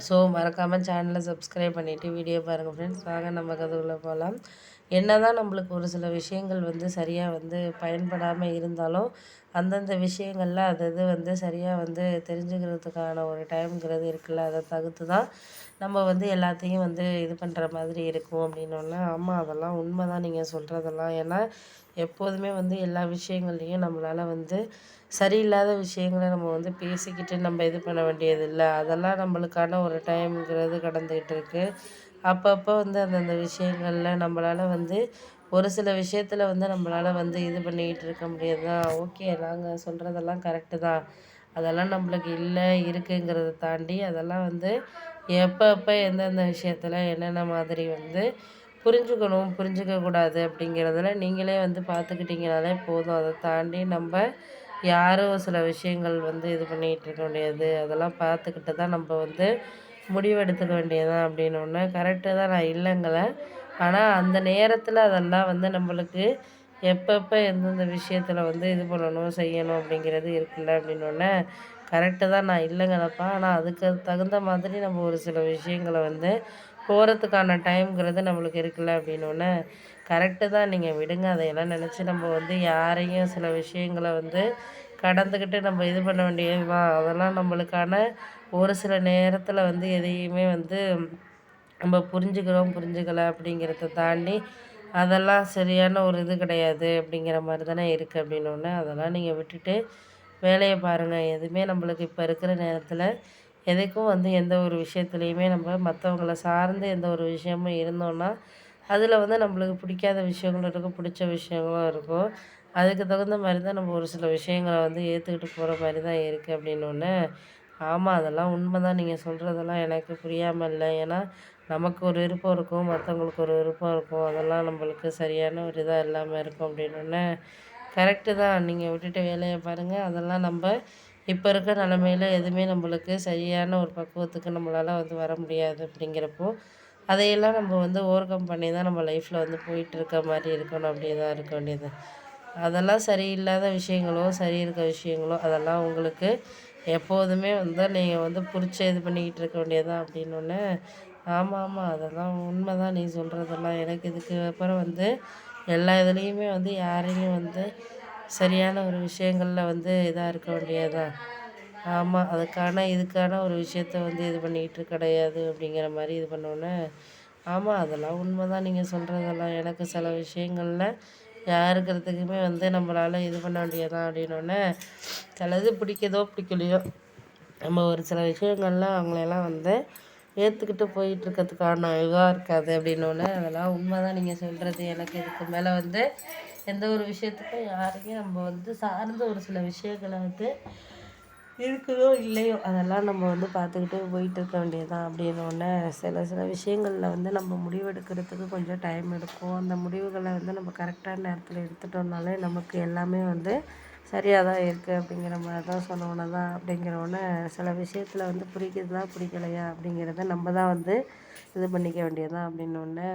So மறக்காமல் சேனலை subscribe பண்ணிவிட்டு வீடியோ பாருங்கள் ஃப்ரெண்ட்ஸ் வாங்க நம்ம கதைக்குள்ளே போகலாம் என்ன தான் நம்மளுக்கு ஒரு சில விஷயங்கள் வந்து சரியாக வந்து பயன்படாமல் இருந்தாலும் அந்தந்த விஷயங்களில் அது இது வந்து சரியாக வந்து தெரிஞ்சுக்கிறதுக்கான ஒரு டைம்ங்கிறது இருக்குல்ல அதை தகுத்து தான் நம்ம வந்து எல்லாத்தையும் வந்து இது பண்ணுற மாதிரி இருக்கும் அப்படின்னோடனே ஆமாம் அதெல்லாம் உண்மை தான் நீங்கள் சொல்கிறதெல்லாம் ஏன்னா எப்போதுமே வந்து எல்லா விஷயங்கள்லையும் நம்மளால் வந்து சரியில்லாத விஷயங்களை நம்ம வந்து பேசிக்கிட்டு நம்ம இது பண்ண வேண்டியதில்லை. அதெல்லாம் நம்மளுக்கான ஒரு டைம்ங்கிறது கடந்துக்கிட்டு இருக்குது அப்பப்போ வந்து அந்தந்த விஷயங்களில் நம்மளால் வந்து ஒரு சில விஷயத்தில் வந்து நம்மளால் வந்து இது பண்ணிக்கிட்டு இருக்க முடியாது தான் ஓகே நாங்கள் சொல்கிறதெல்லாம் கரெக்டு தான். அதெல்லாம் நம்மளுக்கு இல்லை இருக்குங்கிறத தாண்டி அதெல்லாம் வந்து எப்பப்போ எந்தெந்த விஷயத்தில் என்னென்ன மாதிரி வந்து புரிஞ்சுக்கணும் புரிஞ்சுக்கக்கூடாது அப்படிங்கிறதுல நீங்களே வந்து பார்த்துக்கிட்டிங்கனாலே போதும். அதை தாண்டி நம்ம யாரும் சில விஷயங்கள் வந்து இது பண்ணிகிட்டு இருக்க முடியாது. அதெல்லாம் பார்த்துக்கிட்டு தான் நம்ம வந்து முடிவெடுத்துக்க வேண்டியதான் அப்படின்னு ஒன்று கரெக்டு தான். நான் இல்லைங்களை ஆனால் அந்த நேரத்தில் அதெல்லாம் வந்து நம்மளுக்கு எப்பப்போ எந்தெந்த விஷயத்தில் வந்து இது பண்ணணும் செய்யணும் அப்படிங்கிறது இருக்குல்ல அப்படின்னோடனே கரெக்டு தான் நான் இல்லைங்கலப்பா ஆனால் அதுக்கு தகுந்த மாதிரி நம்ம ஒரு சில விஷயங்களை வந்து போகிறதுக்கான டைம்ங்கிறது நம்மளுக்கு இருக்குல்ல அப்படின்னோடனே கரெக்டு தான் நீங்கள் விடுங்க. அதையெல்லாம் நினச்சி நம்ம வந்து யாரையும் சில விஷயங்களை வந்து கடந்துக்கிட்டு நம்ம இது பண்ண வேண்டியது தான் அதெல்லாம் நம்மளுக்கான ஒரு சில நேரத்தில் வந்து எதையுமே வந்து நம்ம புரிஞ்சுக்கிறோம் புரிஞ்சுக்கலை அப்படிங்கிறத தாண்டி அதெல்லாம் சரியான ஒரு இது கிடையாது அப்படிங்கிற மாதிரி தானே இருக்குது அப்படின்னோடனே அதெல்லாம் நீங்கள் விட்டுட்டு வேலையை பாருங்கள் எதுவுமே நம்மளுக்கு இப்போ இருக்கிற நேரத்தில் எதுக்கும் வந்து எந்த ஒரு விஷயத்துலையுமே நம்ம மற்றவங்கள சார்ந்து எந்த ஒரு விஷயமும் இருந்தோன்னா அதில் வந்து நம்மளுக்கு பிடிக்காத விஷயங்களும் இருக்கும் பிடிச்ச விஷயங்களும் இருக்கும் அதுக்கு தகுந்த மாதிரி தான் நம்ம ஒரு சில விஷயங்களை வந்து ஏற்றுக்கிட்டு போகிற மாதிரி தான் இருக்குது அப்படின்னோடனே ஆமாம் அதெல்லாம் உண்மை தான் நீங்கள் சொல்கிறதெல்லாம் எனக்கு புரியாமல் இல்லை. ஏன்னா நமக்கு ஒரு விருப்பம் இருக்கும் மற்றவங்களுக்கு ஒரு விருப்பம் இருக்கும். அதெல்லாம் நம்மளுக்கு சரியான ஒரு இதாக இல்லாமல் இருக்கும் அப்படின்னோடனே கரெக்டு தான். நீங்கள் விட்டுட்டு வேலையை பாருங்கள் அதெல்லாம் நம்ம இப்போ இருக்க நிலமையில எதுவுமே நம்மளுக்கு சரியான ஒரு பக்குவத்துக்கு நம்மளால் வந்து வர முடியாது அப்படிங்கிறப்போ அதையெல்லாம் நம்ம வந்து ஓவர் கம் பண்ணி தான் நம்ம லைஃப்பில் வந்து போயிட்டு இருக்க மாதிரி இருக்கணும். அப்படியே தான் இருக்க வேண்டியது. அதெல்லாம் சரியில்லாத விஷயங்களோ சரி இருக்க விஷயங்களோ அதெல்லாம் உங்களுக்கு எப்போதுமே வந்து நீங்கள் வந்து பிடிச்ச இது பண்ணிக்கிட்டு இருக்க வேண்டியதான் அப்படின்னோடனே ஆமாம் ஆமாம் அதெல்லாம் உண்மை தான் நீ சொல்கிறதெல்லாம் எனக்கு இதுக்கு அப்புறம் வந்து எல்லா இதுலேயுமே வந்து யாரையும் வந்து சரியான ஒரு விஷயங்களில் வந்து இதாக இருக்க வேண்டியதுதான் ஆமாம் அதுக்கான இதுக்கான ஒரு விஷயத்த வந்து இது பண்ணிக்கிட்டு கிடையாது அப்படிங்கிற மாதிரி இது பண்ணோன்னே ஆமாம் அதெல்லாம் உண்மை தான் நீங்கள் சொல்கிறதெல்லாம் எனக்கு சில விஷயங்களில் யாருக்கிறதுக்குமே வந்து நம்மளால் இது பண்ண வேண்டியதான் அப்படின்னோடனே சிலது பிடிக்கதோ பிடிக்கலையோ நம்ம ஒரு சில விஷயங்கள்லாம் அவங்களெல்லாம் வந்து ஏற்றுக்கிட்டு போயிட்டுருக்கிறதுக்கான இதுவாக இருக்காது அப்படின்னோடனே அதெல்லாம் உண்மை தான் நீங்கள் சொல்கிறது எனக்கு இதுக்கு மேலே வந்து எந்த ஒரு விஷயத்துக்கும் யாரையும் நம்ம வந்து சார்ந்த ஒரு சில விஷயங்களை வந்து இருக்குதோ இல்லையோ அதெல்லாம் நம்ம வந்து பார்த்துக்கிட்டு போயிட்டு இருக்க வேண்டியதுதான் அப்படின்னோடனே சில சில விஷயங்களில் வந்து நம்ம முடிவெடுக்கிறதுக்கு கொஞ்சம் டைம் எடுக்கும். அந்த முடிவுகளை வந்து நம்ம கரெக்டான நேரத்தில் எடுத்துட்டோம்னாலே நமக்கு எல்லாமே வந்து சரியாக தான் இருக்குது அப்படிங்கிற மாதிரி தான் சொன்னோன்னே தான் அப்படிங்கிறவொன்னே சில விஷயத்தில் வந்து பிடிக்குதா பிடிக்கலையா அப்படிங்கிறத நம்ம தான் வந்து இது பண்ணிக்க வேண்டியதுதான் அப்படின்னோடனே